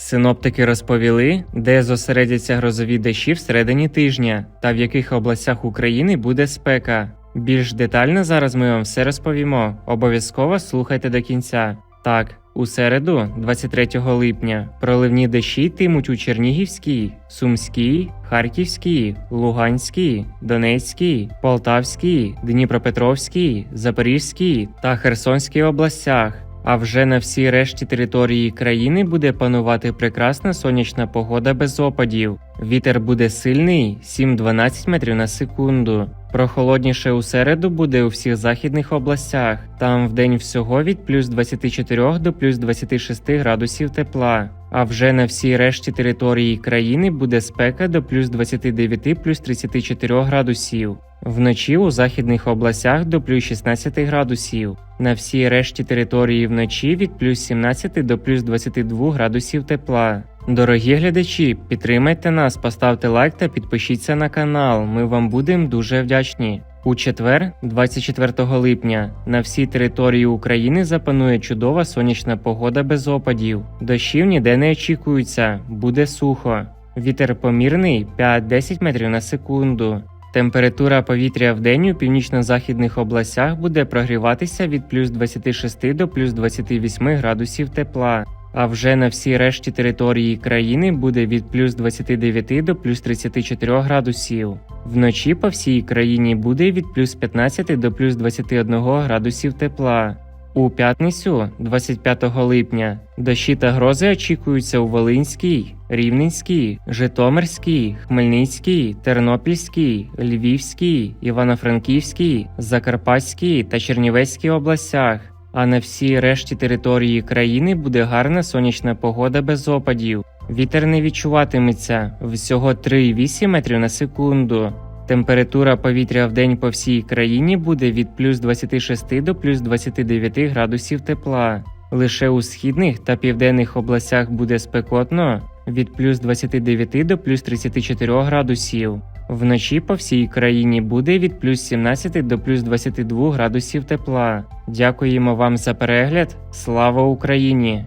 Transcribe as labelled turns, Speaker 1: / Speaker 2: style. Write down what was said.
Speaker 1: Синоптики розповіли, де зосередяться грозові дощі всередині тижня та в яких областях України буде спека. Більш детально зараз ми вам все розповімо. Обов'язково слухайте до кінця. Так, у середу, 23 липня, проливні дощі йтимуть у Чернігівській, Сумській, Харківській, Луганській, Донецькій, Полтавській, Дніпропетровській, Запорізькій та Херсонській областях. А вже на всій решті території країни буде панувати прекрасна сонячна погода без опадів. Вітер буде сильний 7-12 метрів на секунду. Прохолодніше у середу буде у всіх західних областях. Там вдень всього від плюс 24 до плюс 26 градусів тепла. А вже на всій решті території країни буде спека до плюс 29 плюс 34 градусів. Вночі у західних областях до плюс 16 градусів. На всій решті території вночі від плюс 17 до плюс 22 градусів тепла. Дорогі глядачі, підтримайте нас, поставте лайк та підпишіться на канал. Ми вам будемо дуже вдячні. У четвер, 24 липня, на всій території України запанує чудова сонячна погода без опадів. Дощів ніде не очікується, буде сухо. Вітер помірний 5-10 метрів на секунду. Температура повітря в день у північно-західних областях буде прогріватися від плюс 26 до плюс 28 градусів тепла. А вже на всій решті території країни буде від плюс 29 до плюс 34 градусів. Вночі по всій країні буде від плюс 15 до плюс 21 градусів тепла. У п'ятницю, 25 липня, дощі та грози очікуються у Волинській, Рівненській, Житомирській, Хмельницькій, Тернопільській, Львівській, Івано-Франківській, Закарпатській та Чернівецькій областях. А на всій решті території країни буде гарна сонячна погода без опадів. Вітер не відчуватиметься всього 3,8 метрів на секунду. Температура повітря в день по всій країні буде від плюс 26 до плюс 29 градусів тепла. Лише у східних та південних областях буде спекотно від плюс 29 до плюс 34 градусів. Вночі по всій країні буде від плюс 17 до плюс 22 градусів тепла. Дякуємо вам за перегляд. Слава Україні!